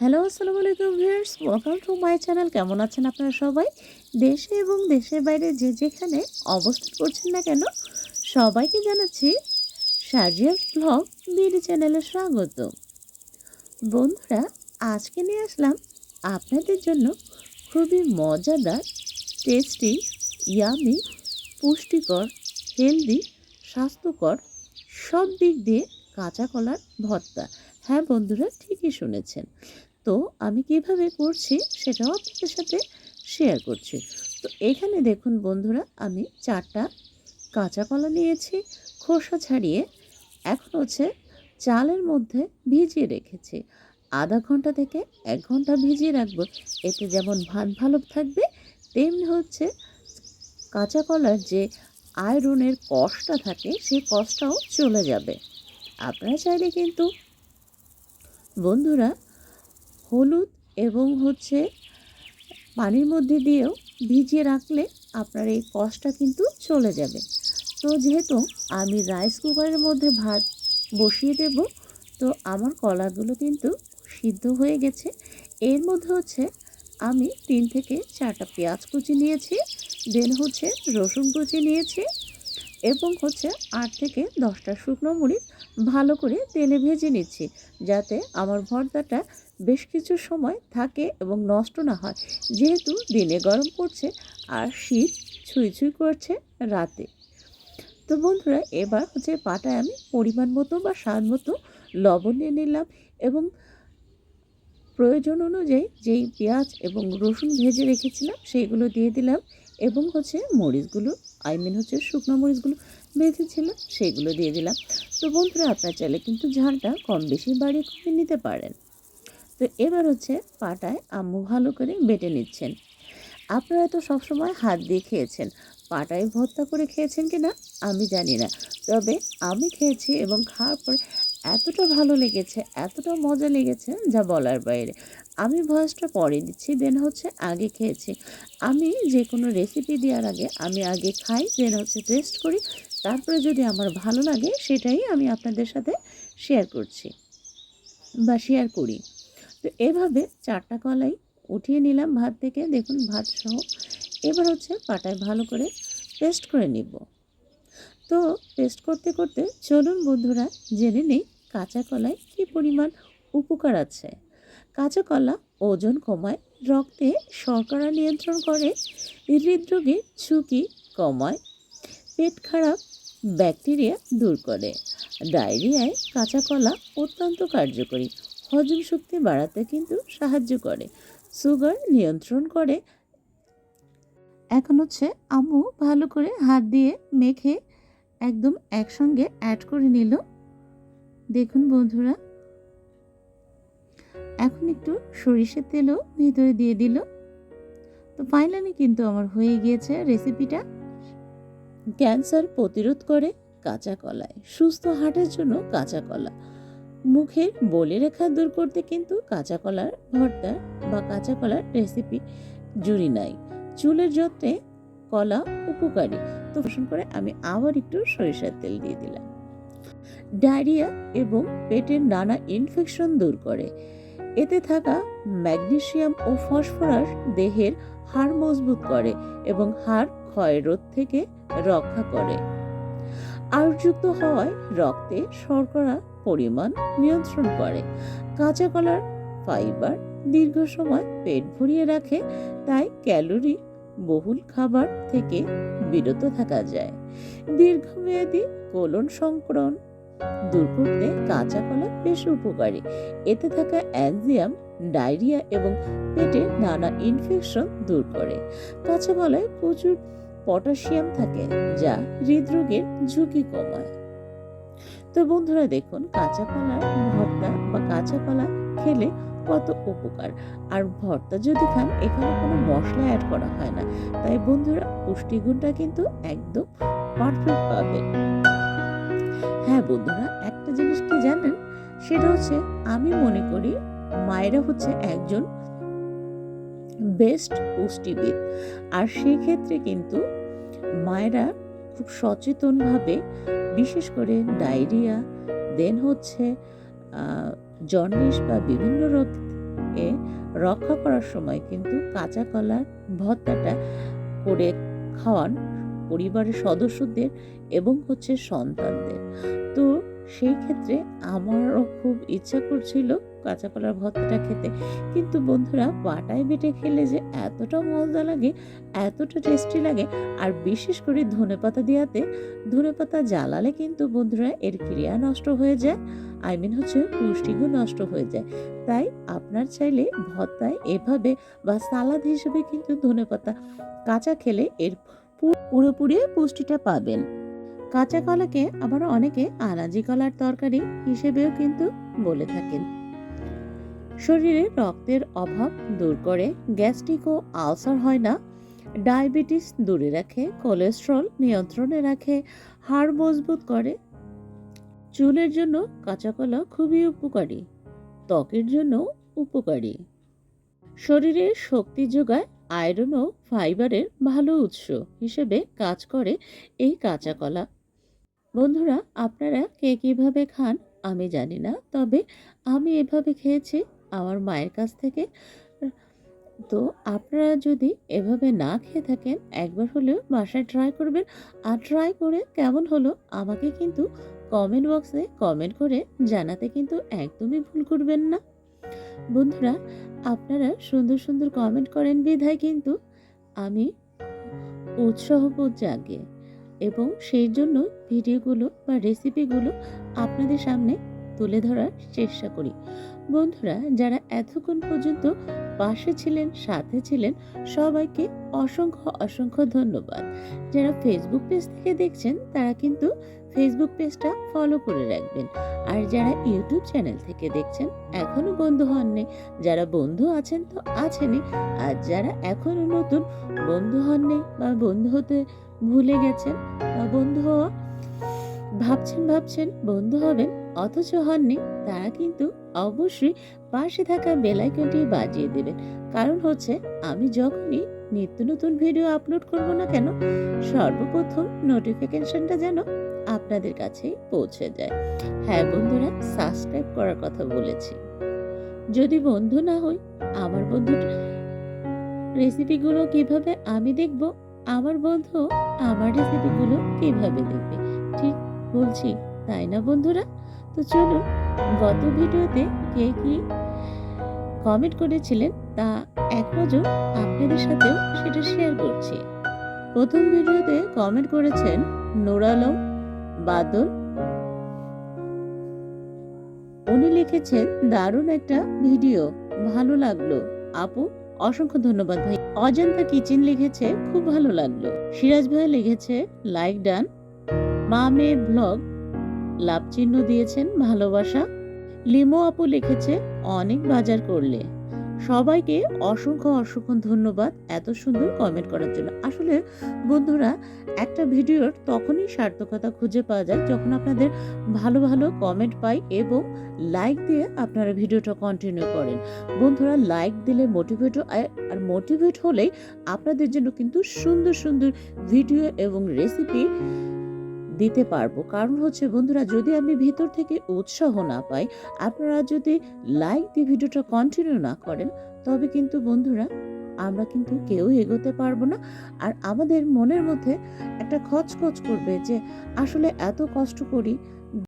Hello, আসসালামু আলাইকুম viewers. Welcome to my channel কেমন আছেন আপনারা সবাই? দেশে এবং দেশের বাইরে যে যেখানে অবস্থান করছেন না কেন, সবাইকে জানাচ্ছি সাজিয়াস ব্লগ বিডি চ্যানেলে স্বাগত। বন্ধুরা, আজকে নিয়ে আসলাম আপনাদের জন্য খুবই মজাদার টেস্টি ইয়ামি পুষ্টিকর হেলদি স্বাস্থ্যকর সব দিক দিয়ে কাঁচা কলার ভর্তা। হ্যাঁ বন্ধুরা, ঠিকই শুনেছেন। তো আমি কীভাবে করছি সেটাও আপনাদের সাথে শেয়ার করছি। তো এখানে দেখুন বন্ধুরা, আমি চারটা কাঁচা কলা নিয়েছি, খোসা ছাড়িয়ে এখন হচ্ছে চালের মধ্যে ভিজিয়ে রেখেছি। আধা ঘণ্টা থেকে এক ঘণ্টা ভিজিয়ে রাখব। এতে যেমন ভাত ভালো থাকবে, তেমনি হচ্ছে কাঁচা কলার যে আয়রনের কষটা থাকে সেই কষটাও চলে যাবে। আপনারা চাইলে কিন্তু বন্ধুরা হলুদ এবং হচ্ছে পানির মধ্যে দিয়েও ভিজিয়ে রাখলে আপনার এই কষটা কিন্তু চলে যাবে। তো যেহেতু আমি রাইস কুকারের মধ্যে ভাত বসিয়ে দেব, তো আমার কলাগুলো কিন্তু সিদ্ধ হয়ে গেছে। এর মধ্যে হচ্ছে আমি তিন থেকে চারটা পেঁয়াজ কুচি নিয়েছি দেন হচ্ছে রসুন কুচি নিয়েছি এবং হচ্ছে আট থেকে দশটা শুকনো মরিচ ভালো করে তেলে ভেজে নিচ্ছি, যাতে আমার ভর্তাটা বেশ কিছু সময় থাকে এবং নষ্ট না হয়। যেহেতু দিনে গরম পড়ছে আর শীত ছুঁই ছুঁই করছে রাতে। তো বন্ধুরা, এবার হচ্ছে পাটায় আমি পরিমাণ মতো বা স্বাদ মতো লবণ নিয়ে নিলাম এবং প্রয়োজন অনুযায়ী যেই পেঁয়াজ এবং রসুন ভেজে রেখেছিলাম, সেইগুলো দিয়ে দিলাম এবং হচ্ছে মরিচগুলো আই মিন হচ্ছে শুকনো মরিচগুলো বেঁধেছিল সেগুলো দিয়ে দিলাম। তো বন্ধুরা, আপনার চাইলে কিন্তু ঝালটা কম বেশি বাড়িয়ে কমিয়ে নিতে পারেন। তো এবার হচ্ছে পাটায় আম্মু ভালো করে বেটে নিচ্ছেন। আপনারা তো সবসময় হাত দিয়ে খেয়েছেন। পাটায় ভর্তা করে খেয়েছেন কি না আমি জানি না। তবে আমি খেয়েছি এবং খাওয়ার পর এতটা ভালো লেগেছে, এতটা মজা লেগেছে যা বলার বাইরে। আমি ভয়েসটা পরে দিচ্ছি, দেন হচ্ছে আগে খেয়েছি। আমি যে কোনো রেসিপি দেওয়ার আগে, আমি আগে খাই, দেন হচ্ছে টেস্ট করি। তারপরে যদি আমার ভালো লাগে, সেটাই আমি আপনাদের সাথে শেয়ার করছি বা শেয়ার করি। তো এভাবে চারটা কলাই উঠিয়ে নিলাম ভাত থেকে, দেখুন ভাত সহ এবার হচ্ছে পাটায় ভালো করে পেস্ট করে নিব। তো পেস্ট করতে করতে চলুন বন্ধুরা, জেনে নেই কাঁচা কলায় কী পরিমাণ উপকার আছে। কাঁচা কলা ওজন কমায়, রক্তে শর্করা নিয়ন্ত্রণ করে হৃদরোগের ঝুঁকি কমায়, পেট খারাপ, ব্যাকটেরিয়া দূর করে। ডায়রিয়ায় কাঁচা কলা অত্যন্ত কার্যকরী, হজম শক্তি বাড়াতে কিন্তু সাহায্য করে, সুগার নিয়ন্ত্রণ করে। এখন হচ্ছে আম্মু ভালো করে হাত দিয়ে মেখে একদম একসঙ্গে অ্যাড করে নিল। দেখুন বন্ধুরা, এখন একটু সরিষার তেলও ভেতরে দিয়ে দিল। তো ফাইনালি কিন্তু আমার হয়ে গিয়েছে রেসিপিটা ক্যান্সার প্রতিরোধ করে কাঁচা কলায়, সুস্থ হার্টের জন্য কাঁচা কলা। মুখের বলে রেখা দূর করতে কিন্তু কাঁচা কলার ভর্তা বা কাঁচা কলার রেসিপি জুড়ি নাই। চুলের যত্নে কলা উপকারী। তো করে আমি আবার একটু সরিষার তেল দিয়ে দিলাম। ডায়রিয়া এবং পেটের নানা ইনফেকশন দূর করে। এতে থাকা ম্যাগনেশিয়াম ও ফসফরাস দেহের হাড় মজবুত করে এবং হাড় ক্ষয়রোধ থেকে রক্ষা করে। আয়ুর্যুক্ত হওয়ায় রক্তে শর্করা পরিমাণ নিয়ন্ত্রণ করে। কাঁচা কলার ফাইবার দীর্ঘ সময় পেট ভরিয়ে রাখে, তাই ক্যালোরি বহুল খাবার থেকে বিরত থাকা যায়। দীর্ঘমেয়াদী কোলন সংক্রমণ দূর করতে কাঁচা কলা বেশ উপকারী। এতে থাকা অ্যানজিয়াম ডায়রিয়া এবং পেটে নানা ইনফেকশন দূর করে। কাঁচা কলায় প্রচুর পটাশিয়াম থাকে, যা হৃদরোগের ঝুঁকি কমায়। তো বন্ধুরা দেখুন, কাঁচা কলার ভর্তা বা কাঁচা কলা খেলে কত উপকার। আর ভর্তা যদি খান, এখানে কোনো মশলা অ্যাড করা হয় না। তাই বন্ধুরা, পুষ্টিগুণটা কিন্তু একদম পারফেক্ট পাবেন হ্যাঁ বন্ধুরা, একটা জিনিস কি জানেন? সেটা হচ্ছে, আমি মনে করি মায়েরা হচ্ছে একজন বেস্ট পুষ্টিবিদ। আর সেক্ষেত্রে কিন্তু মায়েরা খুব সচেতনভাবে, বিশেষ করে ডায়রিয়া দেন হচ্ছে জন্ডিস বা বিভিন্ন রোগ রক্ষা করার সময় কিন্তু কাঁচা কলার ভর্তাটা করে খাওয়ান পরিবারের সদস্যদের এবং হচ্ছে সন্তানদের। তো সেই ক্ষেত্রে আমারও খুব ইচ্ছা করছিল কাঁচা কলার ভর্তাটা খেতে। কিন্তু বন্ধুরা, পাটায় বেটে খেলে যে এতটা মজা লাগে, এতটা টেস্টি লাগে, আর বিশেষ করে ধনেপাতা দেওয়াতে ধনেপাতা জ্বালালে কিন্তু বন্ধুরা এর ক্রিয়া নষ্ট হয়ে যায় আই মিন হচ্ছে পুষ্টিগুণ নষ্ট হয়ে যায়। তাই আপনার চাইলে ভর্তায় এভাবে বা সালাদ হিসেবে কিন্তু ধনেপাতা কাঁচা খেলে এর পুরোপুরি পুষ্টিটা পাবেন। কাঁচা কলাকে আবার অনেকে আনাজি কলার তরকারি হিসেবেও কিন্তু বলে থাকেন। শরীরে রক্তের অভাব দূর করে গ্যাস্ট্রিক ও আলসার হয় না। ডায়াবেটিস দূরে রাখে, কোলেস্ট্রল নিয়ন্ত্রণে রাখে, হাড় মজবুত করে। চুলের জন্য কাঁচা কলা খুবই উপকারী, ত্বকের জন্য উপকারী। শরীরে শক্তি যোগায় আয়রন ও ফাইবারের ভালো উৎস হিসেবে কাজ করে এই কাঁচা কলা। বন্ধুরা, আপনারা কে কীভাবে খান আমি জানি না, তবে আমি এভাবে খেয়েছি আমার মায়ের কাছ থেকে। তো আপনারা যদি এভাবে না খেয়ে থাকেন, একবার হলেও বাসায় ট্রাই করবেন। আর ট্রাই করে কেমন হলো আমাকে কিন্তু কমেন্ট বক্সে কমেন্ট করে জানাতে কিন্তু একদমই ভুল করবেন না। বন্ধুরা, আপনারা সুন্দর সুন্দর কমেন্ট করেন বিধায় কিন্তু আমি উৎসাহবোধ জাগে এবং সেই জন্য ভিডিওগুলো বা রেসিপিগুলো আপনাদের সামনে তুলে ধরার চেষ্টা করি। বন্ধুরা, যারা এতক্ষণ পর্যন্ত পাশে ছিলেন, সাথে ছিলেন, সবাইকে অসংখ্য অসংখ্য ধন্যবাদ। যারা ফেসবুক পেজ থেকে দেখছেন, তারা কিন্তু ফেসবুক পেজটা ফলো করে রাখবেন। আর যারা ইউটিউব চ্যানেল থেকে দেখছেন, এখনও বন্ধু হননি, যারা বন্ধু আছেন তো আছেনই। আর যারা এখনও নতুন বন্ধু হননি বা বন্ধু হতে ভুলে গেছেন? বন্ধু হওয়া, ভাবছেন ভাবছেন, বন্ধু হবেন, অথচ হননি তারা কিন্তু অবশ্যই পাশে থাকা বেলাইকনটি বাজিয়ে দেবেন। কারণ হচ্ছে, আমি যখনই নিত্য নতুন ভিডিও আপলোড করব না কেন, সর্বপ্রথম নোটিফিকেশনটা যেন আপনাদের কাছেই পৌঁছে যায়। হ্যাঁ বন্ধুরা সাবস্ক্রাইব করার কথা বলেছি। যদি বন্ধু না হই, আমার বন্ধুর রেসিপিগুলো কীভাবে আমি দেখব? আমার বন্ধু আমার রেসিপিগুলো কীভাবে দেখবে? ঠিক বলছি, তাই না বন্ধুরা? তো চলুন, গত ভিডিওতে কে কি কমেন্ট করেছিলেন তা এক নজর আপনাদের সাথেও সেটা শেয়ার করছি। প্রথম ভিডিওতে কমেন্ট করেছেন নূর আলম, বাদল। উনি লিখেছেন, দারুণ একটা ভিডিও ভালো লাগল। আপু, অসংখ্য ধন্যবাদ ভাই। অজন্তা কিচেন লিখেছে, খুব ভালো লাগল। সিরাজ ভাই লিখেছে লাইক ডান মা মেয়ে ব্লগ লাভ চিহ্ন দিয়েছেন, ভালোবাসা। লিমো আপু লিখেছে, অনেক বাজার করলে। সবাইকে অসংখ্য অসংখ্য ধন্যবাদ এত সুন্দর কমেন্ট করার জন্য। আসলে বন্ধুরা, একটা ভিডিওর তখনই সার্থকতা খুঁজে পাওয়া যায় যখন আপনাদের ভালো ভালো কমেন্ট পাই এবং লাইক দিয়ে আপনারা ভিডিওটা কন্টিনিউ করেন। বন্ধুরা লাইক দিলে মোটিভেট আর মোটিভেট হলেই আপনাদের জন্য কিন্তু সুন্দর সুন্দর ভিডিও এবং রেসিপি দিতে পারব। কারণ হচ্ছে বন্ধুরা, যদি আমি ভেতর থেকে উৎসাহ না পাই, আপনারা যদি লাইক দিয়ে ভিডিওটা কন্টিনিউ না করেন, তবে কিন্তু বন্ধুরা, আমরা কিন্তু কেউ এগোতে পারব না। আর আমাদের মনের মধ্যে একটা খচখচ করবে যে, আসলে এত কষ্ট করি